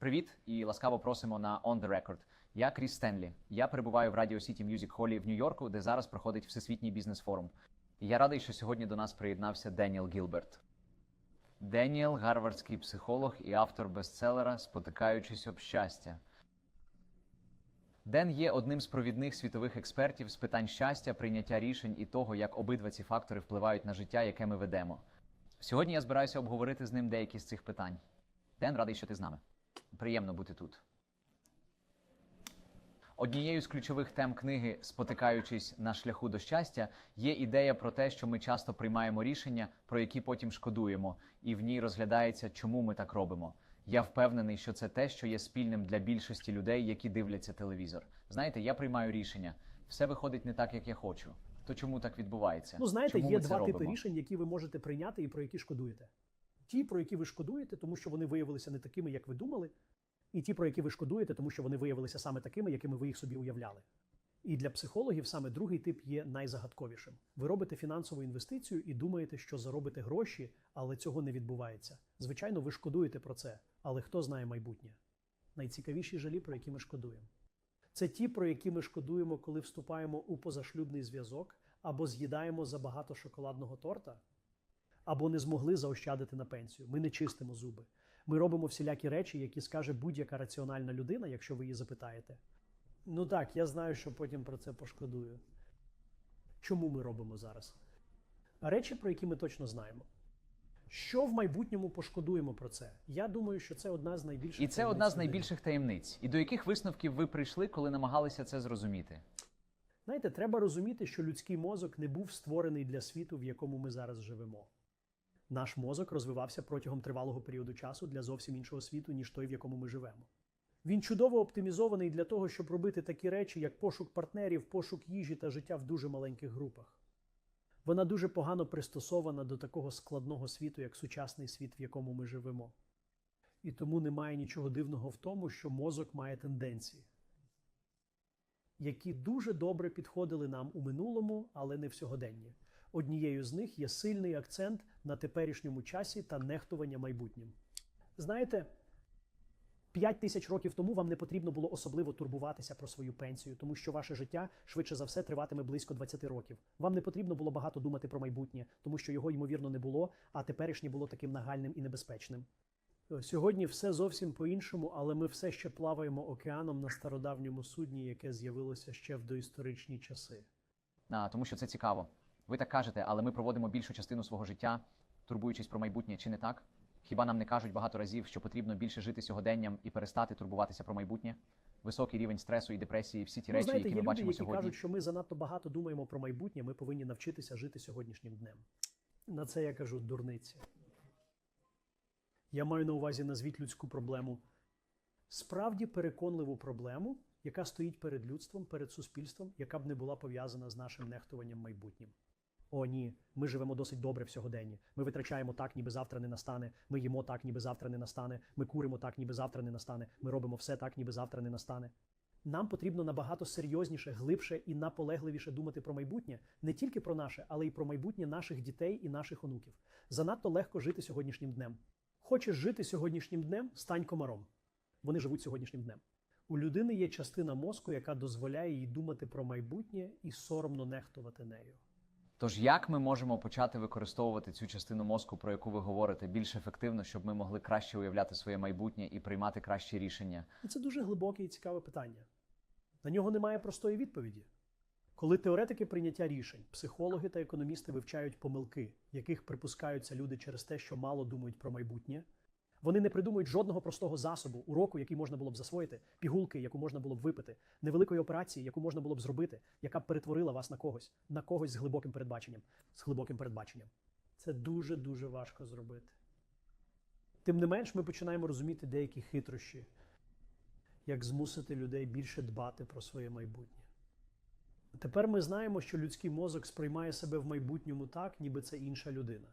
Привіт і ласкаво просимо на On The Record. Я Кріс Стенлі. Я перебуваю в Radio City Music Hall в Нью-Йорку, де зараз проходить Всесвітній бізнес-форум. Я радий, що сьогодні до нас приєднався Деніел Гілберт. Деніел гарвардський психолог і автор бестселера Спотикаючись об щастя. Ден є одним з провідних світових експертів з питань щастя, прийняття рішень і того, як обидва ці фактори впливають на життя, яке ми ведемо. Сьогодні я збираюся обговорити з ним деякі з цих питань. Ден, радий, що ти з нами. Приємно бути тут. Однією з ключових тем книги, спотикаючись на шляху до щастя, є ідея про те, що ми часто приймаємо рішення, про які потім шкодуємо, і в ній розглядається, чому ми так робимо. Я впевнений, що це те, що є спільним для більшості людей, які дивляться телевізор. Знаєте, я приймаю рішення. Все виходить не так, як я хочу. То чому так відбувається? Ну, знаєте, Чому є два типи робимо? рішень, які ви можете прийняти і про які шкодуєте. Ті, про які ви шкодуєте, тому що вони виявилися не такими, як ви думали, і ті, про які ви шкодуєте, тому що вони виявилися саме такими, якими ви їх собі уявляли. І для психологів саме другий тип є найзагадковішим. Ви робите фінансову інвестицію і думаєте, що заробите гроші, але цього не відбувається. Звичайно, ви шкодуєте про це, але хто знає майбутнє? Найцікавіші жалі, про які ми шкодуємо. Це ті, про які ми шкодуємо, коли вступаємо у позашлюбний зв'язок, або з'їдаємо забагато шоколадного торта, або не змогли заощадити на пенсію. Ми не чистимо зуби. Ми робимо всілякі речі, які скаже будь-яка раціональна людина, якщо ви її запитаєте. Ну так, я знаю, що потім про це пошкодую. Чому ми робимо зараз? Речі, про які ми точно знаємо. Що в майбутньому пошкодуємо про це? Я думаю, що це одна з найбільших І це таємниць одна з найбільших таємниць. І до яких висновків ви прийшли, коли намагалися це зрозуміти? Знаєте, треба розуміти, що людський мозок не був створений для світу, в якому ми зараз живемо. Наш мозок розвивався протягом тривалого періоду часу для зовсім іншого світу, ніж той, в якому ми живемо. Він чудово оптимізований для того, щоб робити такі речі, як пошук партнерів, пошук їжі та життя в дуже маленьких групах. Вона дуже погано пристосована до такого складного світу, як сучасний світ, в якому ми живемо. І тому немає нічого дивного в тому, що мозок має тенденції які дуже добре підходили нам у минулому, але не в сьогоденні. Однією з них є сильний акцент на теперішньому часі та нехтування майбутнім. Знаєте, 5 тисяч років тому вам не потрібно було особливо турбуватися про свою пенсію, тому що ваше життя швидше за все триватиме близько 20 років. Вам не потрібно було багато думати про майбутнє, тому що його ймовірно не було, а теперішнє було таким нагальним і небезпечним. Сьогодні все зовсім по-іншому, але ми все ще плаваємо океаном на стародавньому судні, яке з'явилося ще в доісторичні часи. А, тому що це цікаво. Ви так кажете, але ми проводимо більшу частину свого життя, турбуючись про майбутнє, чи не так? Хіба нам не кажуть багато разів, що потрібно більше жити сьогоденням і перестати турбуватися про майбутнє? Високий рівень стресу і депресії, всі ті ну, речі, знаєте, які є ми бачимо люди, які сьогодні. кажуть, що ми занадто багато думаємо про майбутнє, ми повинні навчитися жити сьогоднішнім днем. На це я кажу дурниці. Я маю на увазі назвіть людську проблему. Справді переконливу проблему, яка стоїть перед людством, перед суспільством, яка б не була пов'язана з нашим нехтуванням майбутнім. О, ні, ми живемо досить добре в сьогоденні. Ми витрачаємо так, ніби завтра не настане. Ми їмо так, ніби завтра не настане. Ми куримо так, ніби завтра не настане. Ми робимо все так, ніби завтра не настане. Нам потрібно набагато серйозніше, глибше і наполегливіше думати про майбутнє, не тільки про наше, але й про майбутнє наших дітей і наших онуків. Занадто легко жити сьогоднішнім днем. Хочеш жити сьогоднішнім днем, стань комаром. Вони живуть сьогоднішнім днем. У людини є частина мозку, яка дозволяє їй думати про майбутнє і соромно нехтувати нею. Тож як ми можемо почати використовувати цю частину мозку, про яку ви говорите, більш ефективно, щоб ми могли краще уявляти своє майбутнє і приймати кращі рішення? Це дуже глибоке і цікаве питання. На нього немає простої відповіді. Коли теоретики прийняття рішень, психологи та економісти вивчають помилки, яких припускаються люди через те, що мало думають про майбутнє, вони не придумують жодного простого засобу, уроку, який можна було б засвоїти, пігулки, яку можна було б випити, невеликої операції, яку можна було б зробити, яка б перетворила вас на когось, на когось з глибоким передбаченням. З глибоким передбаченням. Це дуже дуже важко зробити. Тим не менш, ми починаємо розуміти деякі хитрощі, як змусити людей більше дбати про своє майбутнє. Тепер ми знаємо, що людський мозок сприймає себе в майбутньому так, ніби це інша людина.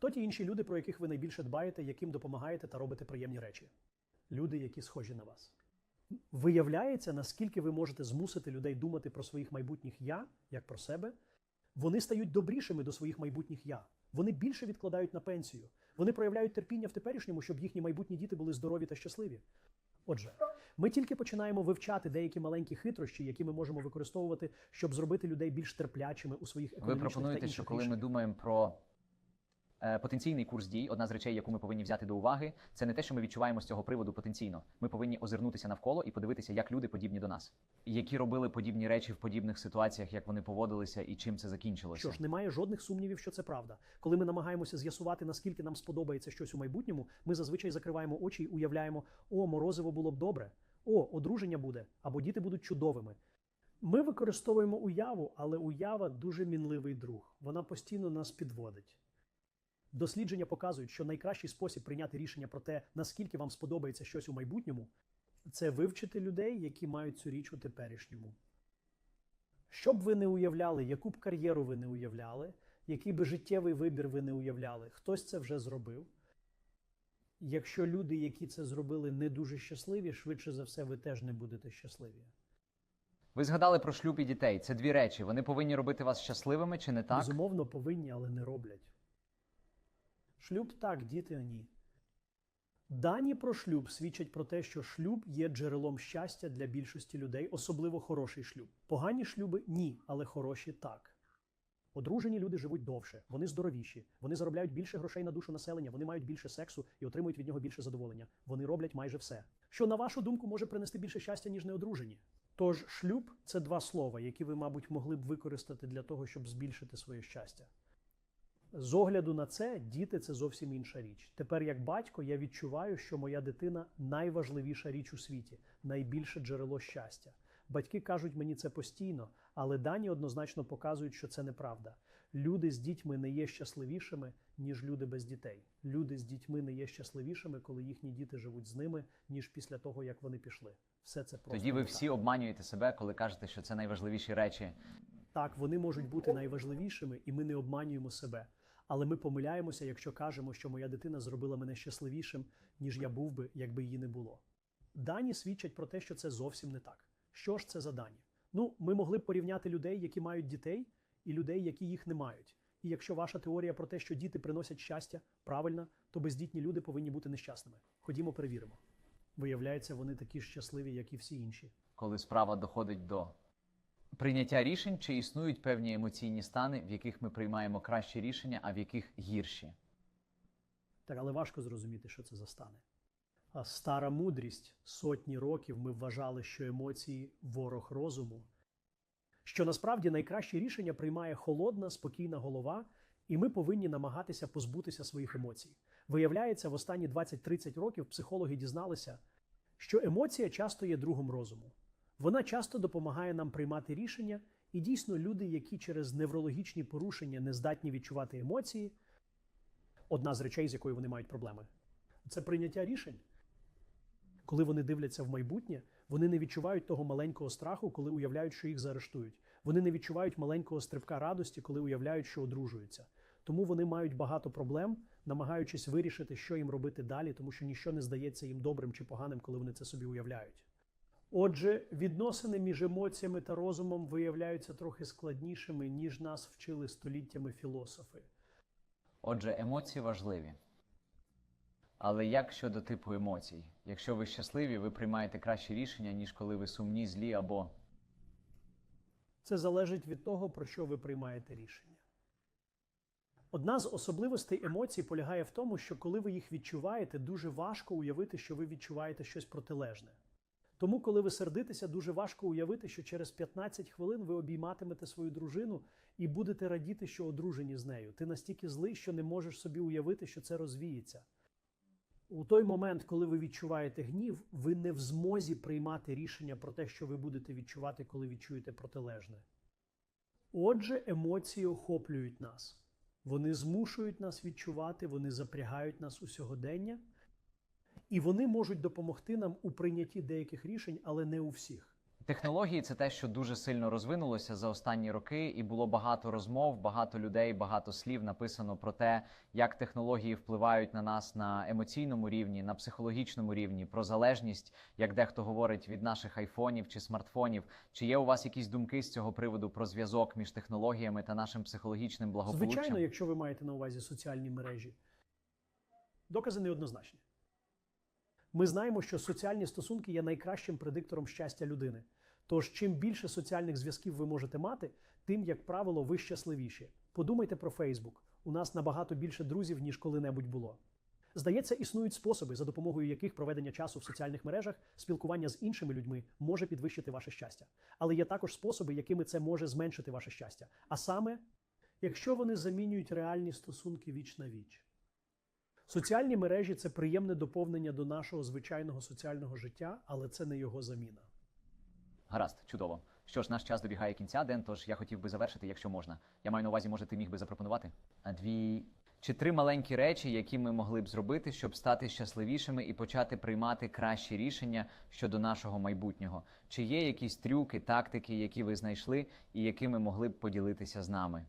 Хто ті інші люди, про яких ви найбільше дбаєте, яким допомагаєте та робите приємні речі? Люди, які схожі на вас. Виявляється, наскільки ви можете змусити людей думати про своїх майбутніх я, як про себе, вони стають добрішими до своїх майбутніх я. Вони більше відкладають на пенсію. Вони проявляють терпіння в теперішньому, щоб їхні майбутні діти були здорові та щасливі. Отже, ми тільки починаємо вивчати деякі маленькі хитрощі, які ми можемо використовувати, щоб зробити людей більш терплячими у своїх Ви економічних та пропонуєте, інших що коли ми думаємо про потенційний курс дій, одна з речей, яку ми повинні взяти до уваги, це не те, що ми відчуваємо з цього приводу потенційно. Ми повинні озирнутися навколо і подивитися, як люди подібні до нас, які робили подібні речі в подібних ситуаціях, як вони поводилися і чим це закінчилося. Що ж, немає жодних сумнівів, що це правда. Коли ми намагаємося з'ясувати, наскільки нам сподобається щось у майбутньому, ми зазвичай закриваємо очі і уявляємо: о, морозиво було б добре, о, одруження буде, або діти будуть чудовими. Ми використовуємо уяву, але уява дуже мінливий друг. Вона постійно нас підводить. Дослідження показують, що найкращий спосіб прийняти рішення про те, наскільки вам сподобається щось у майбутньому, це вивчити людей, які мають цю річ у теперішньому. Що б ви не уявляли, яку б кар'єру ви не уявляли, який би життєвий вибір ви не уявляли, хтось це вже зробив. Якщо люди, які це зробили, не дуже щасливі, швидше за все, ви теж не будете щасливі. Ви згадали про шлюб і дітей. Це дві речі. Вони повинні робити вас щасливими чи не так? Безумовно, повинні, але не роблять. Шлюб так, діти ні. Дані про шлюб свідчать про те, що шлюб є джерелом щастя для більшості людей, особливо хороший шлюб. Погані шлюби ні, але хороші так. Одружені люди живуть довше, вони здоровіші, вони заробляють більше грошей на душу населення, вони мають більше сексу і отримують від нього більше задоволення. Вони роблять майже все. Що, на вашу думку, може принести більше щастя, ніж неодружені? Тож шлюб це два слова, які ви, мабуть, могли б використати для того, щоб збільшити своє щастя. З огляду на це, діти це зовсім інша річ. Тепер, як батько, я відчуваю, що моя дитина найважливіша річ у світі, найбільше джерело щастя. Батьки кажуть мені це постійно, але дані однозначно показують, що це неправда. Люди з дітьми не є щасливішими, ніж люди без дітей. Люди з дітьми не є щасливішими, коли їхні діти живуть з ними, ніж після того, як вони пішли. Все це просто Тоді ви всі обманюєте себе, коли кажете, що це найважливіші речі. Так, вони можуть бути найважливішими, і ми не обманюємо себе. Але ми помиляємося, якщо кажемо, що моя дитина зробила мене щасливішим, ніж я був би, якби її не було. Дані свідчать про те, що це зовсім не так. Що ж це за дані? Ну, ми могли б порівняти людей, які мають дітей, і людей, які їх не мають. І якщо ваша теорія про те, що діти приносять щастя, правильна, то бездітні люди повинні бути нещасними. Ходімо, перевіримо. Виявляється, вони такі ж щасливі, як і всі інші. коли справа доходить до прийняття рішень, чи існують певні емоційні стани, в яких ми приймаємо кращі рішення, а в яких гірші. Так, але важко зрозуміти, що це за стани. А стара мудрість сотні років ми вважали, що емоції ворог розуму. Що насправді найкращі рішення приймає холодна, спокійна голова, і ми повинні намагатися позбутися своїх емоцій. Виявляється, в останні 20-30 років психологи дізналися, що емоція часто є другом розуму. Вона часто допомагає нам приймати рішення, і дійсно люди, які через неврологічні порушення не здатні відчувати емоції, одна з речей, з якою вони мають проблеми. Це прийняття рішень. Коли вони дивляться в майбутнє, вони не відчувають того маленького страху, коли уявляють, що їх заарештують. Вони не відчувають маленького стрибка радості, коли уявляють, що одружуються. Тому вони мають багато проблем, намагаючись вирішити, що їм робити далі, тому що ніщо не здається їм добрим чи поганим, коли вони це собі уявляють. Отже, відносини між емоціями та розумом виявляються трохи складнішими, ніж нас вчили століттями філософи. Отже, емоції важливі. Але як щодо типу емоцій? Якщо ви щасливі, ви приймаєте кращі рішення, ніж коли ви сумні, злі або Це залежить від того, про що ви приймаєте рішення. Одна з особливостей емоцій полягає в тому, що коли ви їх відчуваєте, дуже важко уявити, що ви відчуваєте щось протилежне. Тому, коли ви сердитеся, дуже важко уявити, що через 15 хвилин ви обійматимете свою дружину і будете радіти, що одружені з нею. Ти настільки злий, що не можеш собі уявити, що це розвіється. У той момент, коли ви відчуваєте гнів, ви не в змозі приймати рішення про те, що ви будете відчувати, коли відчуєте протилежне. Отже, емоції охоплюють нас. Вони змушують нас відчувати, вони запрягають нас у сьогодення, і вони можуть допомогти нам у прийнятті деяких рішень, але не у всіх. Технології це те, що дуже сильно розвинулося за останні роки, і було багато розмов, багато людей, багато слів написано про те, як технології впливають на нас на емоційному рівні, на психологічному рівні, про залежність, як дехто говорить від наших айфонів чи смартфонів. Чи є у вас якісь думки з цього приводу про зв'язок між технологіями та нашим психологічним благополуччям? Звичайно, якщо ви маєте на увазі соціальні мережі. Докази неоднозначні. Ми знаємо, що соціальні стосунки є найкращим предиктором щастя людини. Тож, чим більше соціальних зв'язків ви можете мати, тим, як правило, ви щасливіші. Подумайте про Фейсбук. У нас набагато більше друзів, ніж коли-небудь було. Здається, існують способи, за допомогою яких проведення часу в соціальних мережах, спілкування з іншими людьми може підвищити ваше щастя. Але є також способи, якими це може зменшити ваше щастя. А саме, якщо вони замінюють реальні стосунки віч на віч. Соціальні мережі це приємне доповнення до нашого звичайного соціального життя, але це не його заміна. Гаразд, чудово. Що ж, наш час добігає кінця, Ден, тож я хотів би завершити, якщо можна. Я маю на увазі, може, ти міг би запропонувати? А дві чи три маленькі речі, які ми могли б зробити, щоб стати щасливішими і почати приймати кращі рішення щодо нашого майбутнього? Чи є якісь трюки, тактики, які ви знайшли, і якими могли б поділитися з нами?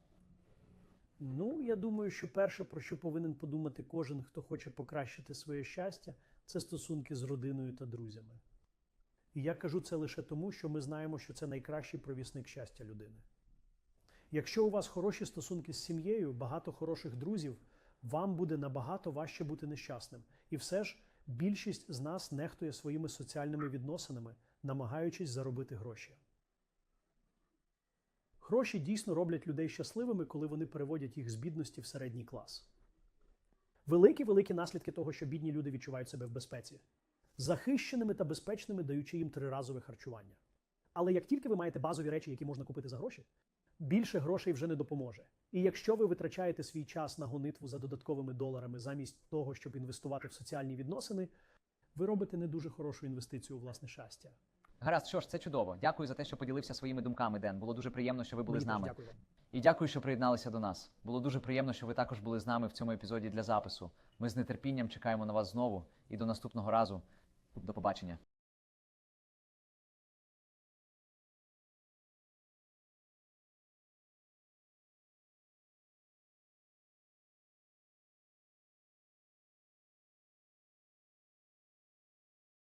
Ну, я думаю, що перше, про що повинен подумати кожен, хто хоче покращити своє щастя, це стосунки з родиною та друзями. І я кажу це лише тому, що ми знаємо, що це найкращий провісник щастя людини. Якщо у вас хороші стосунки з сім'єю, багато хороших друзів, вам буде набагато важче бути нещасним. І все ж більшість з нас нехтує своїми соціальними відносинами, намагаючись заробити гроші. Гроші дійсно роблять людей щасливими, коли вони переводять їх з бідності в середній клас. Великі великі наслідки того, що бідні люди відчувають себе в безпеці, захищеними та безпечними, даючи їм триразове харчування. Але як тільки ви маєте базові речі, які можна купити за гроші, більше грошей вже не допоможе. І якщо ви витрачаєте свій час на гонитву за додатковими доларами замість того, щоб інвестувати в соціальні відносини, ви робите не дуже хорошу інвестицію у власне щастя. Гаразд, що ж, це чудово. Дякую за те, що поділився своїми думками, Ден. Було дуже приємно, що ви були Мені з нами. Дякую. І дякую, що приєдналися до нас. Було дуже приємно, що ви також були з нами в цьому епізоді для запису. Ми з нетерпінням чекаємо на вас знову і до наступного разу. До побачення.